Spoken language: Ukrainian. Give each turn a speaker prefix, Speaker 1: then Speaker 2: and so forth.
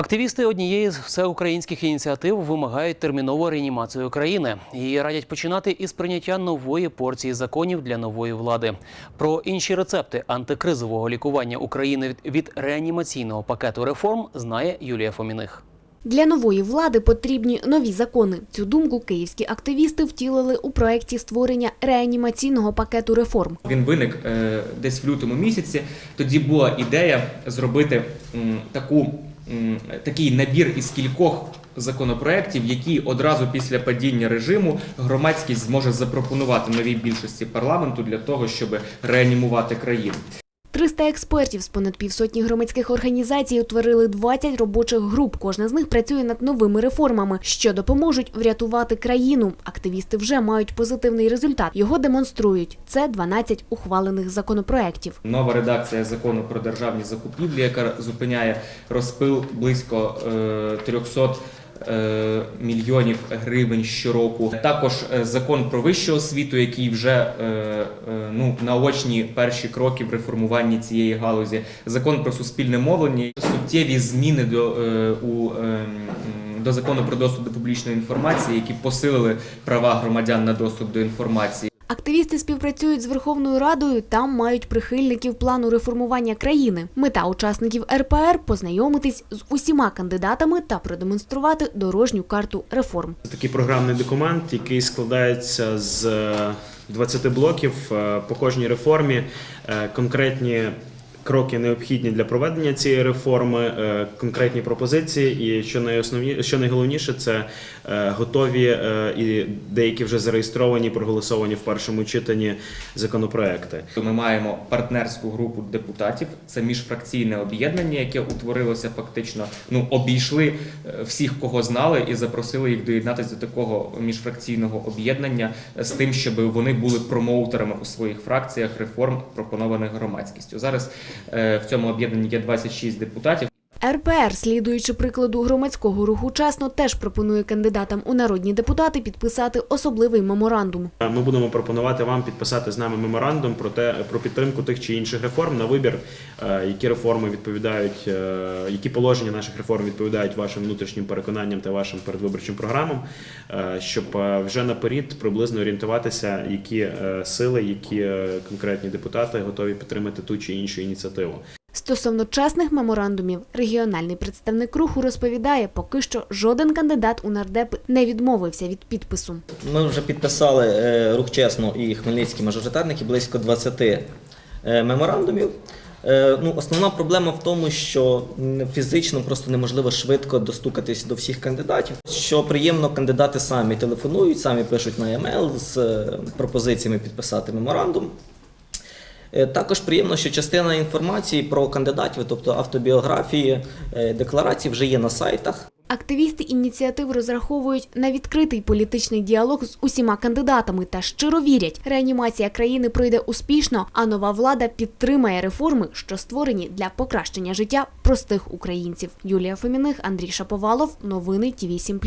Speaker 1: Активісти однієї з всеукраїнських ініціатив вимагають термінову реанімацію країни і радять починати із прийняття нової порції законів для нової влади. Про інші рецепти антикризового лікування України від- реанімаційного пакету реформ знає Юлія Фоміних.
Speaker 2: Для нової влади потрібні нові закони. Цю думку київські активісти втілили у проєкті створення реанімаційного пакету реформ.
Speaker 3: Він виник е, десь в лютому місяці. Тоді була ідея зробити таку, такий набір із кількох законопроєктів, які одразу після падіння режиму громадськість зможе запропонувати новій більшості парламенту для того, щоб реанімувати країну.
Speaker 2: 300 експертів з понад півсотні громадських організацій утворили 20 робочих груп. Кожна з них працює над новими реформами, що допоможуть врятувати країну. Активісти вже мають позитивний результат. Його демонструють. Це 12 ухвалених законопроєктів.
Speaker 3: Нова редакція закону про державні закупівлі, яка зупиняє розпил близько е, 300 е, мільйонів гривень щороку. Також е, закон про вищу освіту, який вже е, е, ну наочні перші кроки в реформуванні цієї галузі. Закон про суспільне мовлення, суттєві зміни до е, у е, до закону про доступ до публічної інформації, які посилили права громадян на доступ до інформації.
Speaker 2: Активісти співпрацюють з Верховною Радою. Там мають прихильників плану реформування країни. Мета учасників РПР познайомитись з усіма кандидатами та продемонструвати дорожню карту реформ.
Speaker 4: Це такий програмний документ, який складається з е, 20 блоків е, по кожній реформі. е, Конкретні кроки необхідні для проведення цієї реформи, е, конкретні пропозиції. І що найосновні, що найголовніше, це е, готові е, і деякі вже зареєстровані, проголосовані в першому читанні законопроекти.
Speaker 3: Ми маємо партнерську групу депутатів. Це міжфракційне об'єднання, яке утворилося фактично. Ну обійшли всіх, кого знали, і запросили їх доєднатися до такого міжфракційного об'єднання з тим, щоб вони були промоутерами у своїх фракціях реформ, пропонованих громадськістю. Зараз в цьому об'єднанні є 26 депутатів.
Speaker 2: РПР, слідуючи прикладу громадського руху «Чесно», теж пропонує кандидатам у народні депутати підписати особливий меморандум.
Speaker 4: Ми будемо пропонувати вам підписати з нами меморандум про те про підтримку тих чи інших реформ на вибір, е, які реформи відповідають, е, які положення наших реформ відповідають вашим внутрішнім переконанням та вашим передвиборчим програмам, е, щоб е, вже наперед приблизно орієнтуватися, які е, сили, які е, конкретні депутати готові підтримати ту чи іншу ініціативу.
Speaker 2: Стосовно чесних меморандумів, регіональний представник руху розповідає, поки що жоден кандидат у нардепи не відмовився від підпису.
Speaker 5: Ми вже підписали е, рух чесно і хмельницькі мажоритарники близько 20 е, меморандумів. Е, Ну, основна проблема в тому, що фізично просто неможливо швидко достукатись до всіх кандидатів. Що приємно, кандидати самі телефонують, самі пишуть на e-mail з пропозиціями підписати меморандум. Е, Також приємно, що частина інформації про кандидатів, тобто автобіографії, е, декларації, вже є на сайтах.
Speaker 2: Активісти ініціатив розраховують на відкритий політичний діалог з усіма кандидатами та щиро вірять, реанімація країни пройде успішно, а нова влада підтримає реформи, що створені для покращення життя простих українців. Юлія Фоміних, Андрій Шаповалов, новини Ті 7